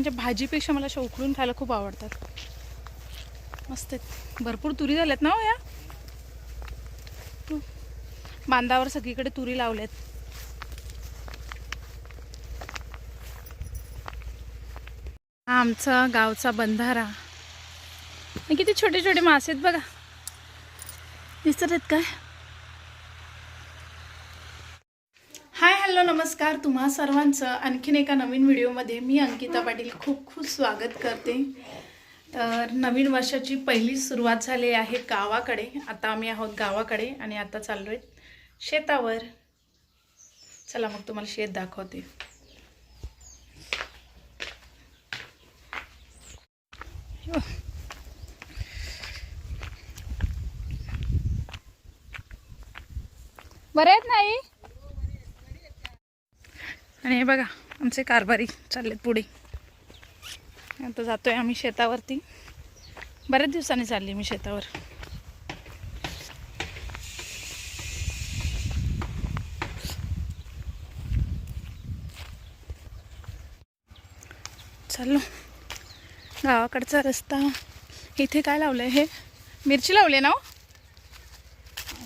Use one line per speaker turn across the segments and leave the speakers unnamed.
वांग्यांच्या भाजीपेक्षा मला अशा उकळून खायला खूप आवडतात. मस्त आहेत. भरपूर तुरी झाल्यात ना हो या? तू बांधावर सगळीकडे तुरी लावल्यात. हा आमचा गावचा बंधारा. किती छोटे छोटे मासे आहेत बघा. दिसत आहेत काय? नमस्कार तुम्हा सर्वांचं. आणखीन एका नवीन व्हिडिओमध्ये मी अंकिता पाटील खूप खूप स्वागत करते. तर नवीन वर्षाची पहिली सुरुवात झाली आहे गावाकडे. आता आम्ही आहोत गावाकडे आणि आता चाललो आहे शेतावर. चला मग तुम्हाला शेत दाखवते. बरं बरे आहेत नाही आणि हे बघा आमचे कारभारी चाललेत पुढे. आता जातोय आम्ही शेतावरती. बऱ्याच दिवसांनी चालली मी शेतावर. चाललो. गावाकडचा रस्ता. इथे काय लावलं आहे हे? मिरची लावली ना हो?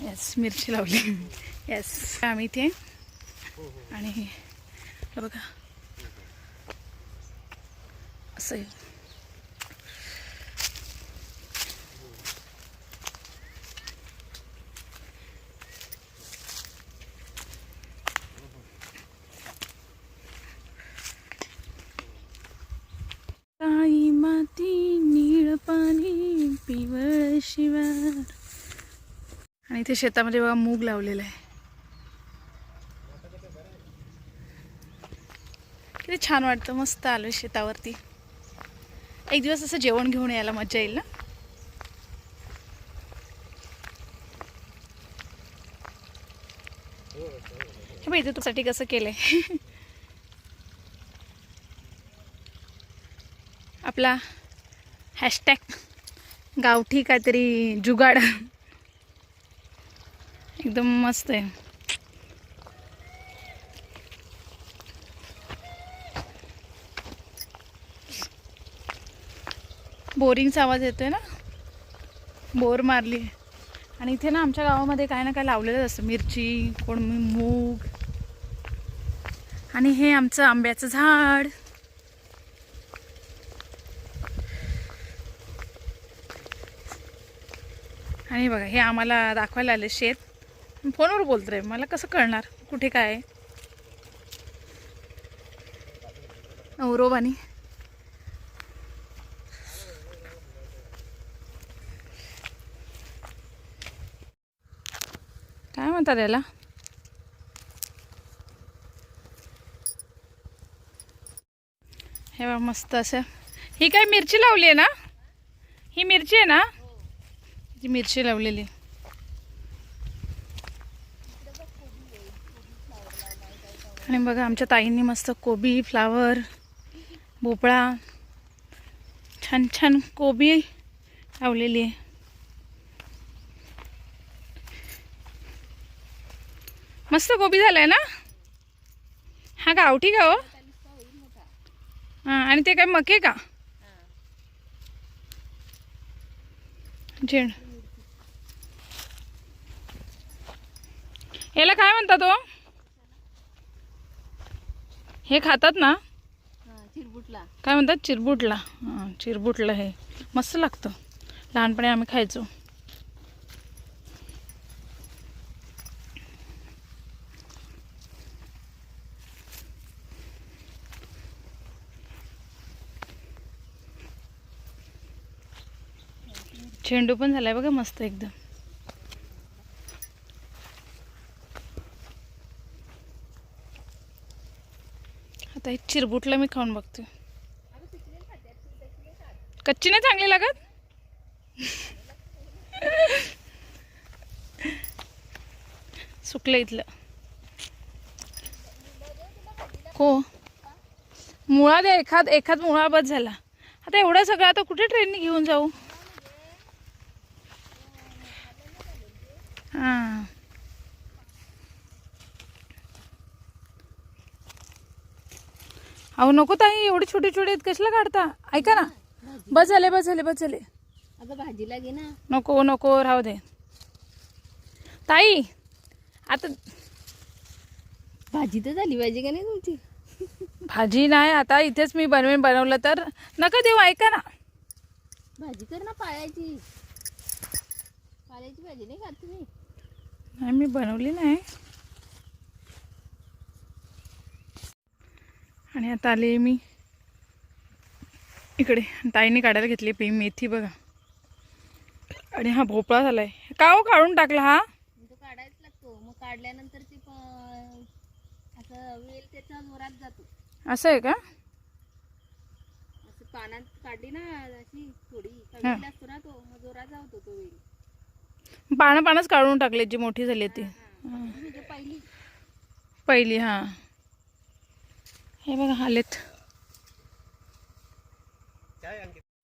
येस मिरची लावली. येस आम्ही इथे. आणि बघा. असं आहे. काळी माती निळ पाणी पिवळ शिवार. आणि इथे शेतामध्ये बघा मूग लावलेला आहे. किती छान वाटतं मस्त आलो शेतावरती. एक दिवस असं जेवण घेऊन यायला मजा येईल ना? हे बघ इथे तुझ्यासाठी कसं केलंय. आपला हॅशटॅग गावठी काहीतरी जुगाड. एकदम मस्त आहे. बोरिंगचा आवाज येतोय ना? बोर मारली. आणि इथे ना आमच्या गावामध्ये काय ना काय लावलेलं असतं. मिरची कोण मूग. आणि हे आमचं आंब्याचं झाड. आणि बघा हे आम्हाला दाखवायला आले शेत. फोनवर बोलतोय मला कसं कळणार? कुठे काय? नवरोबानी म्हणतात याला हे बा मस्त असं. ही काय मिरची लावली आहे ना? ही मिरची आहे ना? जी मिरची लावलेली. आणि बघा आमच्या ताईंनी मस्त कोबी फ्लावर भोपळा छान छान कोबी लावलेली आहे. मस्त कोबी झालाय ना? हा गावठी का हो? हां आणि ते काय मके का? झेंड. याला काय म्हणतात हो हे खातात ना?
चिरबुटला.
काय म्हणतात? चिरबुटला. हां चिरबुटला हे. मस्त लागतं. लहानपणी आम्ही खायचो. झेंडू पण झालाय बघा मस्त एकदम. आता हे चिरबुटला मी खाऊन बघते. कच्ची नाही चांगली लागत? सुकलं इथलं. हो. को मुळा द्या एखाद एखाद मुळा बस झाला. आता एवढं सगळं आता कुठे ट्रेनने घेऊन जाऊ हां अहो नको ताई एवढे छोटे छोटे आहेत कशाला काढता? ऐका ना. बस झाले बस झाले बस झाले.
अगं भाजीला घे ना.
नको नको राहू दे. ताई आता
भाजी तर झाली पाहिजे का नाही तुमची?
भाजी नाही आता इथेच मी बनवेन बनवलं तर. नका देऊ ऐका ना.
भाजी कर ना पाळ्याची. पाळ्याची भाजी नाही खात तुम्ही?
नाही मी बनवली नाही. आणि आता आले मी. इकडे. ताईने काढायला घेतली पी मेथी बघा. आणि हा भोपळा झालाय. का हो काढून टाकला हा?
काढायच लागतो. मग काढल्यानंतर ती असं वेल त्याच्या जोरात जातो.
असं आहे का?
असं पानात काढली ना अशी थोडी. कमी असतो ना तो. मग जोरात जातो तो वेल.
पानं पानच काढून टाकले जी मोठी झाली ती.
म्हणजे पहिली.
पहिली हा. हे बघा आलेत.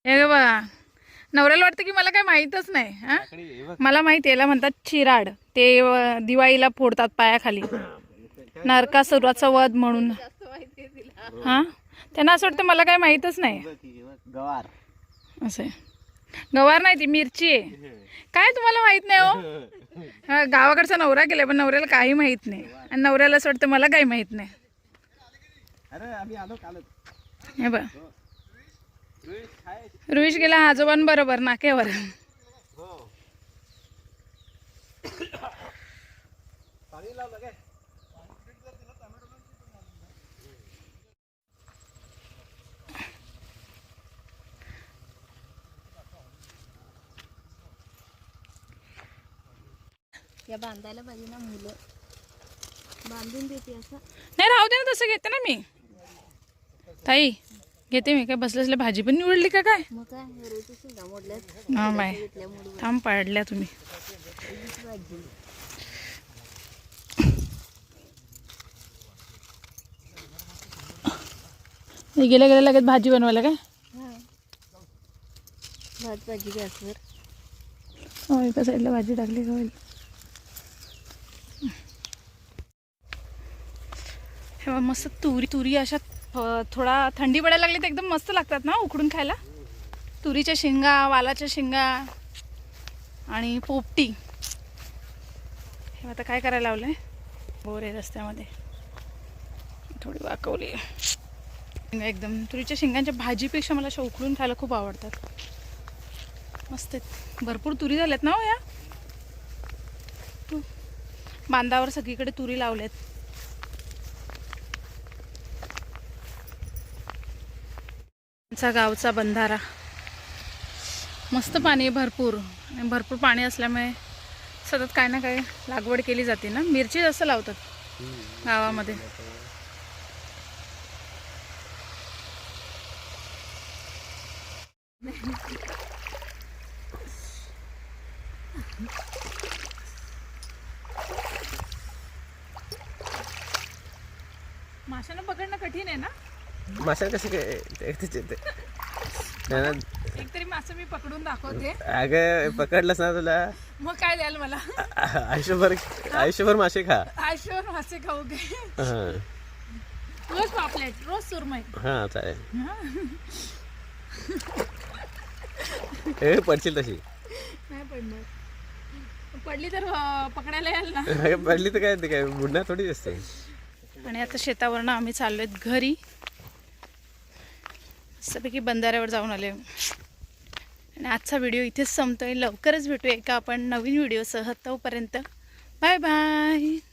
हे बघा नवऱ्याला वाटतं की मला काही माहीतच नाही हा? मला माहिती याला म्हणतात चिराड. ते दिवाळीला फोडतात पायाखाली. नरकासुराचा वध म्हणून. हा? त्यांना असं वाटतं मला काही माहीतच नाही.
गवार.
असं. गवार नाही ती मिरची आहे. काय तुम्हाला माहीत नाही हो? गावाकडचा नवरा केलाय पण नवऱ्याला काही माहीत नाही. आणि नवऱ्याला असं वाटतं मला काही माहीत नाही.
अरे आम्ही आलो कालच.
हे बघ. रुईश गेला आजोबांबरोबर नाक्यावर.
हो.
या बांधायला पाहिजे ना मुलं. बांधून देते असं.
नाही राहू दे ना तसं घेते ना मी. ताई घेते मी काय? बसल्या भाजी पण निवडली का काय? हा थांब पाडल्या तुम्ही. गेल्या गेल्या लगेच भाजी बनवायला काय?
हा. भात भाजी गॅसवर.
एका साईडला भाजी टाकली का होईल? हे मस्त तुरी तुरी अशा थोडा थंडी पडायला लागली तर एकदम मस्त लागतात ना उकडून खायला? तुरीच्या शेंगा वालाच्या शेंगा आणि पोपटी. हे आता काय करायला लावलं बोर आहे रस्त्यामध्ये. थोडी वाकवली. एकदम. तुरीच्या शेंगांच्या भाजीपेक्षा मला अशा उकडून खायला खूप आवडतात. मस्त आहेत. भरपूर तुरी झाल्यात ना हो या? बांधावर सगळीकडे तुरी लावल्यात आमचा गावचा बंधारा. मस्त पाणी आहे भरपूर. आणि भरपूर पाणी असल्यामुळे सतत काय ना काय लागवड केली जाते ना. मिरची जास्त लावतात गावामध्ये माशांना पकडणं कठीण आहे ना
मासा कसे काय? ते- ते- ते- ते- त्यांना
एक तरी मासे मी पकडून दाखवते.
अगं पकडलंस ना तुला?
मग काय द्याल मला?
आयुष्यभर आयुष्यभर मासे खा.
आयुष्यभर मासे खाऊ दे.
हा.
रोज पापलेट रोज सुरमई.
हा चालेल. हे. पडशील तशी.
नाही पडणार. पडली तर पकडायला याल ना.
पडली तर काय काय बुडणार थोडी असते
आणि आता शेतावरनं आम्ही चाललोय घरी. मस्तपैकी बंधाऱ्यावर जाऊन आले. आणि आजचा व्हिडिओ इथेच संपतो आहे लवकरच भेटूया एका आपण नवीन व्हिडिओसह. तोपर्यंत बाय बाय.